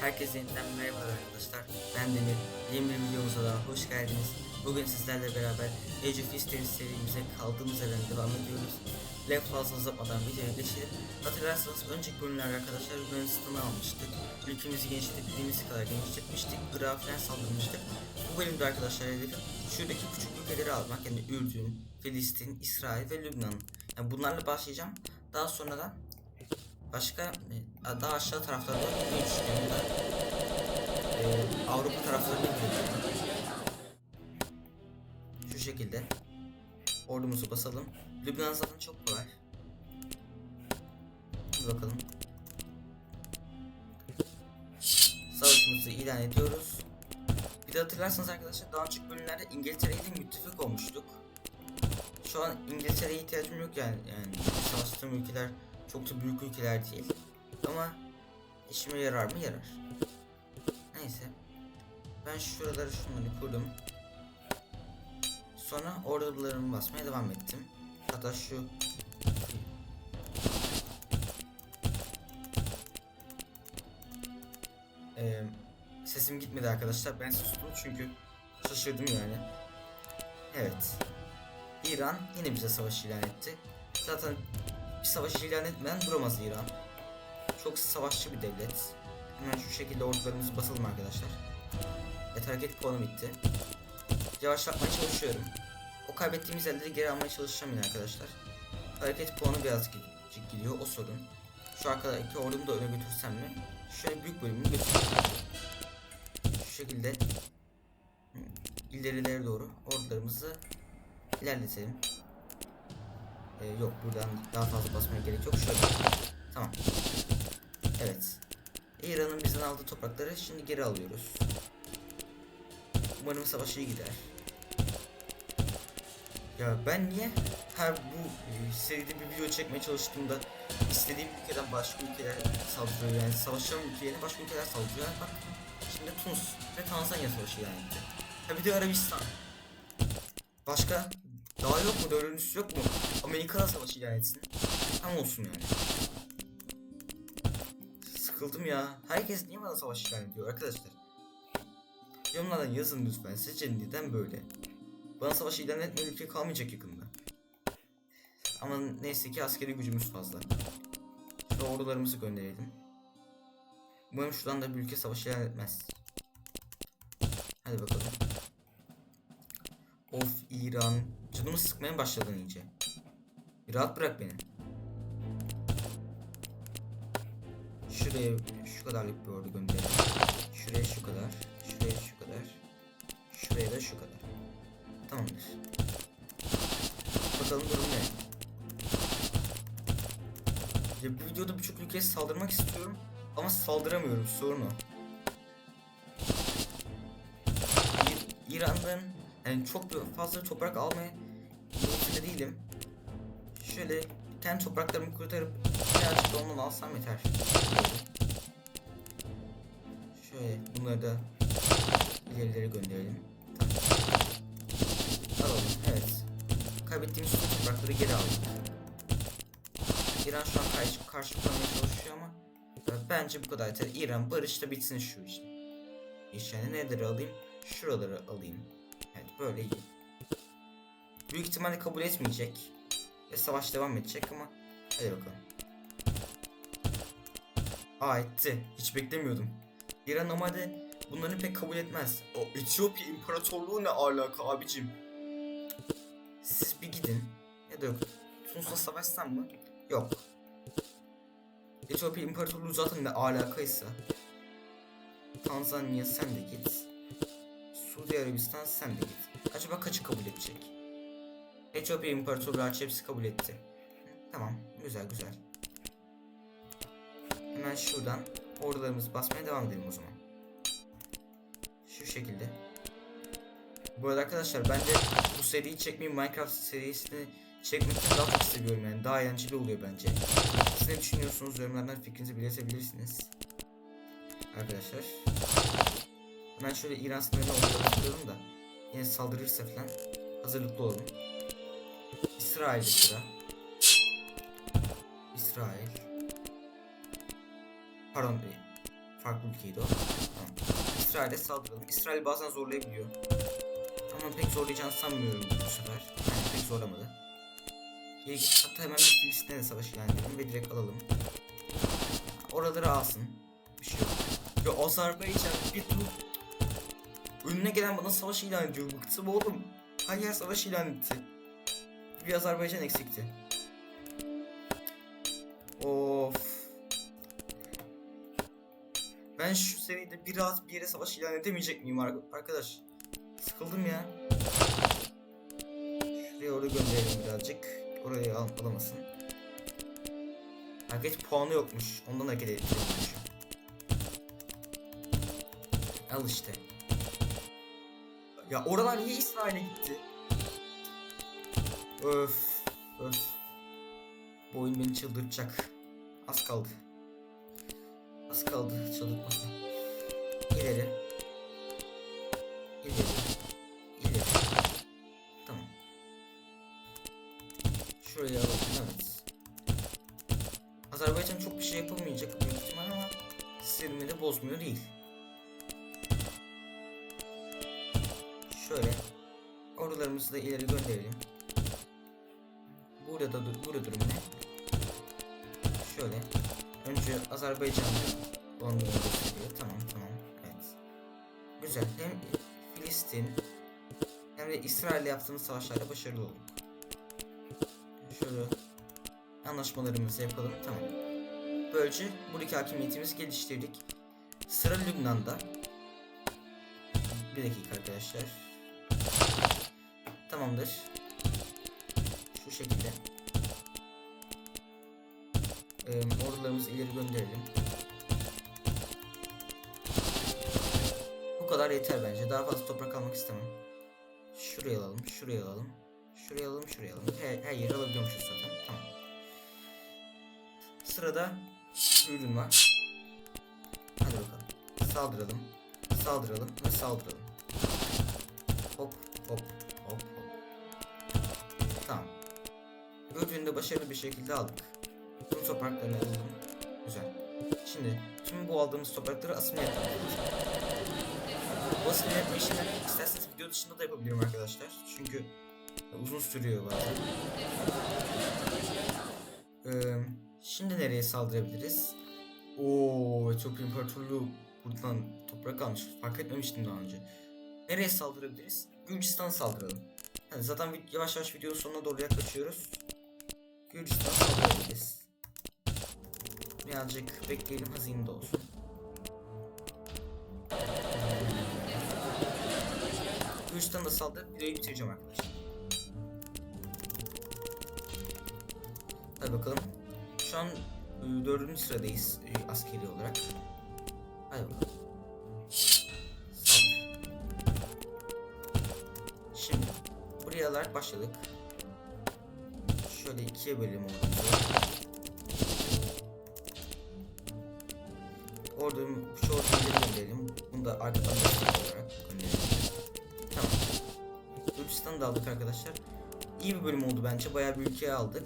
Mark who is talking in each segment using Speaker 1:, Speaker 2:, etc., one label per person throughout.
Speaker 1: Herkese yeniden merhaba arkadaşlar. Ben Demir. Yeni bir videomuza daha hoş geldiniz. Bugün sizlerle beraber Age of History serimize kaldığımız yerden devam ediyoruz. Laf fazla uzatmadan videoya geçelim. Hatırlarsanız önceki bölümlerde arkadaşlar Yunanistan'ı almıştık. Ülkemizi genişlettiğimiz kadar genişletmiştik. Falan saldırmıştık. Bu bölümde arkadaşlar hedefim şuradaki küçük ülkeleri almak. Yani Ürdün, Filistin, İsrail ve Lübnan. Yani bunlarla başlayacağım. Daha sonradan Başka e, daha aşağı taraflarda ne düşünüyorum da e, Avrupa taraflarına gidiyorum. Şu şekilde ordumuzu basalım. Lübnan zaten çok kolay. Hadi bakalım. Savaşımızı ilan ediyoruz. Bir de hatırlarsanız arkadaşlar daha önceki bölümlerde İngiltere ile müttefik olmuştuk. Şu an İngiltere'ye ihtiyacım yok yani. yani savaştığım ülkeler çok da büyük ülkeler değil. Ama işime yarar mı? Yarar. Neyse. Ben şuraları şunları kurdum. Sonra ordularımı basmaya devam ettim. Hatta şu Ee, sesim gitmedi arkadaşlar. Ben sustum çünkü şaşırdım yani. Evet. İran yine bize savaş ilan etti. Zaten bir savaş ilan etmeden duramaz İran. Çok savaşçı bir devlet. Hemen şu şekilde ordularımızı basalım arkadaşlar. Evet hareket puanı bitti. Yavaşlatmaya çalışıyorum. O kaybettiğimiz yerleri geri almaya çalışacağım yine arkadaşlar. Hareket puanı biraz gecik gidiyor o sorun. Şu arkadaki ordumu da öne götürsem mi? Şöyle büyük bölümünü götüreyim. Şu şekilde ilerilere doğru ordularımızı ilerletelim. Ee, yok buradan daha fazla basmaya gerek yok. Şöyle. Tamam. Evet. İran'ın bizden aldığı toprakları şimdi geri alıyoruz. Umarım savaş iyi gider. Ya ben niye her bu e, seride bir video çekmeye çalıştığımda istediğim ülkeden başka ülkeler saldırıyor yani savaşan ülkelerine başka ülkeler saldırıyor. Bak şimdi Tunus ve Tanzanya savaşı etti. Ha bir de Arabistan. Başka daha yok mu? Dördüncüsü yok mu? Amerika da savaşı ilan etsin. Tam olsun yani. Sıkıldım ya. Herkes niye bana savaş ilan ediyor arkadaşlar? Yorumlardan yazın lütfen. Sizce neden böyle? Bana savaş ilan etmeyen ülke kalmayacak yakında. Ama neyse ki askeri gücümüz fazla. Şu ordularımızı gönderelim. Umarım şuradan da bir ülke savaşı ilan etmez. Hadi bakalım. Of İran. Canımı sıkmaya başladın iyice. Rahat bırak beni. Şuraya şu kadarlık bir ordu gönderelim. Şuraya şu kadar. Şuraya şu kadar. Şuraya da şu kadar. Tamamdır. Bakalım durum ne? Ya bu videoda birçok ülkeye saldırmak istiyorum ama saldıramıyorum sorun o. İran'dan yani çok fazla toprak almaya niyetinde değilim. Şöyle kendi topraklarımı kurtarıp birazcık da alsam yeter. Şöyle bunları da ilerilere gönderelim. Alalım evet. Kaybettiğimiz toprakları geri aldık. İran şu an karşı, karşı koymaya çalışıyor ama e, bence bu kadar yeter. İran barışta bitsin şu iş. İş yani neleri alayım? Şuraları alayım. Evet böyle iyi. Büyük ihtimalle kabul etmeyecek. Ve savaş devam edecek ama hadi bakalım. Aa etti. Hiç beklemiyordum. İran normalde bunları pek kabul etmez. O Etiyopya İmparatorluğu ne alaka abicim? Siz bir gidin. Ya da yok. Tunus'la savaşsam mı? Yok. Etiyopya İmparatorluğu zaten ne alakaysa. Tanzanya sen de git. Suudi Arabistan sen de git. Acaba kaçı kabul edecek? Etiyopya İmparatorluğu hariç hepsi kabul etti. Tamam, güzel güzel. Hemen şuradan ordularımızı basmaya devam edelim o zaman. Şu şekilde. Bu arada arkadaşlar ben de bu seriyi çekmeyi Minecraft serisini çekmekten daha çok seviyorum yani daha eğlenceli oluyor bence. Siz ne düşünüyorsunuz yorumlardan fikrinizi belirtebilirsiniz. Arkadaşlar. Hemen şöyle İran sınırına orduları da yine saldırırsa falan hazırlıklı olun. İsrail'de sıra. İsrail. Pardon. Farklı ülkeydi o. Tamam. İsrail'e saldıralım. İsrail bazen zorlayabiliyor. Ama pek zorlayacağını sanmıyorum bu sefer. Yani pek zorlamadı. Hatta hemen Filistin'e de savaş ilan edelim ve direkt alalım. Oraları alsın. Bir şey yok. Ya Azerbaycan bir dur. Önüne gelen bana savaş ilan ediyor. Bıktım oğlum. Her yer savaş ilan etti. Bir Azerbaycan eksikti. Of. Ben şu seride bir rahat bir yere savaş ilan edemeyecek miyim ar- arkadaş? Sıkıldım ya. Şuraya oraya gönderelim birazcık. Oraya al alamasın. Hareket puanı yokmuş. Ondan hareket ediyormuş. Al işte. Ya oralar niye İsrail'e gitti? Öf. Öf. Bu oyun beni çıldırtacak. Az kaldı. Az kaldı çıldırtmasına. İleri. İleri. İleri. Tamam. Şuraya alalım evet. Azerbaycan çok bir şey yapamayacak büyük ihtimal ama sistemini de bozmuyor değil. Şöyle ordularımızı da ileri gönderelim. Burada da burada durum ne? Şöyle önce Azerbaycan'da olanları gösteriyor. Tamam tamam evet. Güzel hem Filistin hem de İsrail'le yaptığımız savaşlarda başarılı olduk. Şöyle anlaşmalarımızı yapalım tamam. Böylece buradaki hakimiyetimizi geliştirdik. Sıra Lübnan'da. Bir dakika arkadaşlar. Tamamdır. Şu şekilde. Ee, ordularımızı ileri gönderelim. Bu kadar yeter bence. Daha fazla toprak almak istemem. Şuraya alalım, şuraya alalım. Şuraya alalım, şuraya alalım. Her, her yeri alabiliyormuşuz zaten. Tamam. Sırada ürün var. Hadi bakalım. Saldıralım. Saldıralım ve saldıralım. Hop hop hop hop. Tamam. Ürünü de başarılı bir şekilde aldık. Tüm topraklarını alalım. Güzel. Şimdi tüm bu aldığımız toprakları asimile yapalım. Bu asimile yapma isterseniz video dışında da yapabilirim arkadaşlar. Çünkü uzun sürüyor bazen. Ee, şimdi nereye saldırabiliriz? Oo, Etiyopya İmparatorluğu buradan toprak almış. Fark etmemiştim daha önce. Nereye saldırabiliriz? Gürcistan saldıralım. Yani zaten yavaş yavaş videonun sonuna doğru yaklaşıyoruz. Gürcistan saldırabiliriz. Birazcık bekleyelim hazine de olsun. Gürcistan'a da saldırıp videoyu bitireceğim arkadaşlar. Hadi bakalım. Şu an e, dördüncü sıradayız e, askeri olarak. Hadi bakalım. Saldır. Şimdi buraya başladık. Şöyle ikiye bölelim ordumuzu. Ordumu, şu orduyu gönderelim. Bunu da arkadan olarak gönderelim. Tamam. Gürcistan'ı da aldık arkadaşlar. İyi bir bölüm oldu bence. Bayağı bir ülkeye aldık.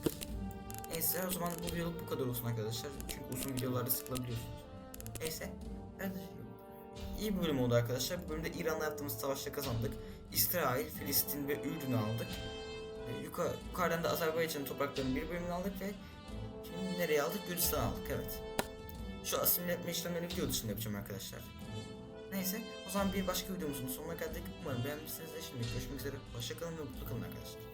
Speaker 1: Neyse o zaman bu videoluk bu kadar olsun arkadaşlar. Çünkü uzun videolarda sıkılabiliyorsunuz. Neyse. Evet. İyi bir bölüm oldu arkadaşlar. Bu bölümde İran'la yaptığımız savaşta kazandık. İsrail, Filistin ve Ürdün'ü aldık. Ee, yukarı, yukarıdan da Azerbaycan'ın topraklarının bir bölümünü aldık ve şimdi nereye aldık? Gürcistan aldık evet. Şu asimile etme işlemlerini video dışında yapacağım arkadaşlar. Neyse o zaman bir başka videomuzun sonuna geldik. Umarım beğenmişsinizdir. Şimdi görüşmek üzere. Hoşçakalın ve mutlu kalın arkadaşlar.